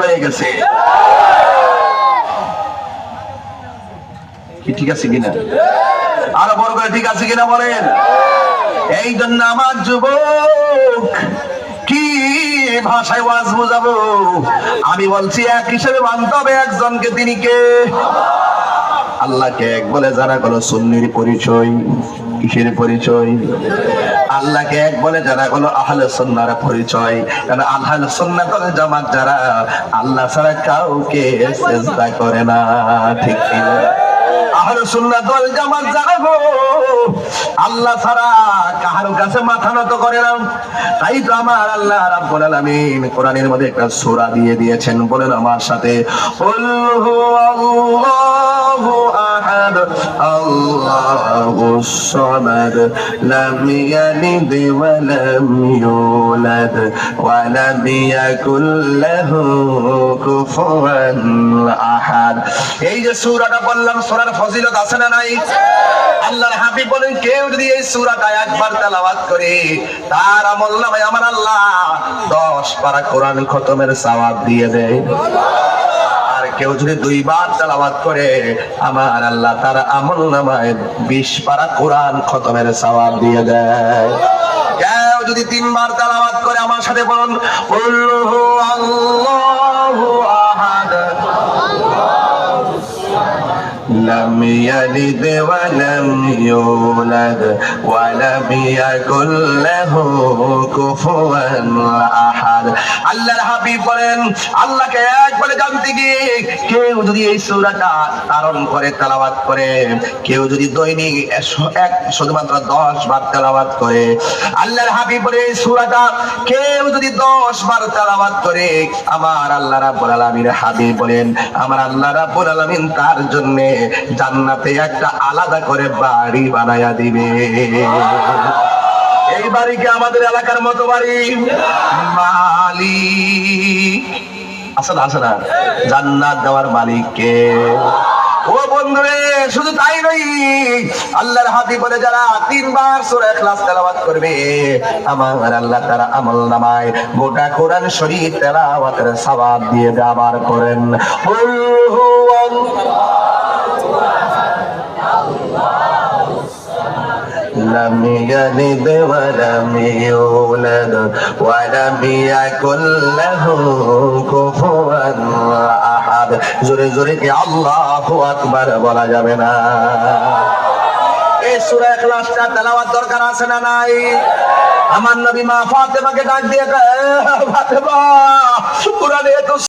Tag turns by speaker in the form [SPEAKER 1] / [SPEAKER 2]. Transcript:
[SPEAKER 1] হয়ে গেছে। কি ঠিক আছে কিনা? আরও বড় করে ঠিক আছে কিনা বলেন? এই জন্য আমার যুবক, কি ভাষায় ওয়াজ বুঝাবো? আমি বলছি, এক হিসেবে মানতে হবে একজনকে, তিনি কে? আল্লাহকে এক বলে যারা হলো সুন্নির পরিচয় কিসের পরিচয়? আল্লাহকে এক বলে যারা হলো আহলে সন্ন্যার পরিচয়। কারণ আহলে সন্ন্যাত ওয়াল জামাত যারা? আল্লাহ ছাড়া কাউকে চেষ্টা করে না, ঠিক আল্লাহ ছাড়া কাহার কাছে মাথা নত করে না। তাই তো আমার আল্লাহ রাব্বুল আলামিন কোরআনের মধ্যে একটা সূরা দিয়ে দিয়েছেন। বলেন আমার সাথে সামাদ লাম ইয়ালিদ ওয়া লাম ইউলাদ ওয়া লাম ইয়াকুল লাহু কুফুয়ান আহাদ এই যে সূরাটা বললাম, সূরার ফজিলত আছে না নাই? আল্লাহর হাবিব বলেন, কেউ যদি এই সূরাটা একবার তেলাওয়াত করে, তার আমল নামায় আমার আল্লাহ 10 পারা কোরআন খতমের সওয়াব দিয়ে দেয়। কেউ যদি দুইবার তালাবাদ করে, আমার আল্লাহ তার আমল নামায় 20 পারা কোরআন খতমের সওয়াব দিয়ে দেয়। কেউ যদি তিনবার তালাবাদ করে আমার সাথে বলুন আল্লাহু لم يلد ولم يولد ولم يكن له كفوا احد আল্লাহর হাবিব বলেন আল্লাহকে এক বলে জানতে গিয়ে কেউ যদি এই সূরাটা ধারণ করে তেলাওয়াত করে কেউ যদি দৈনিক একশো- এক শুধুমাত্র দশ বার তেলাওয়াত করে আল্লাহর হাবিব বলে এই সূরাটা কেউ যদি দশ বার তেলাওয়াত করে আমার আল্লাহ রাব্বুল আলামিন হাবিব বলেন আমার আল্লাহ রাব্বুল আলামিন তার জন্য জান্নাতে একটা আলাদা করে বাড়ি বানায়া দিবে। এই বাড়ি কি আমাদের এলাকার মতো বাড়ি? মালি আছে না জান্নাত দেওয়ার মালিক কে? ও বন্ধুরে, শুধু তাই নই, আল্লাহর হাতি বলে যারা তিনবার সূরা ইখলাস তেলাওয়াত করবে, আমার আল্লাহ তারা আমল নামায় গোটা কোরআন শরীফ তেলাওয়াতের সওয়াব দিয়ে দাবার করেন। কুল হুয়াল্লাহু لم يلد ولم يولد ولم يكن له كفوا احد জোরে জোরে কি আল্লাহু আকবার বলা যাবে না এই সূরা ইখলাসটা তেলাওয়াত দরকার আছে না নাই আমার নবী মা ফাতেমাকে ডাক দিয়ে কয়, "এ ফাতেমা কুরআনে এত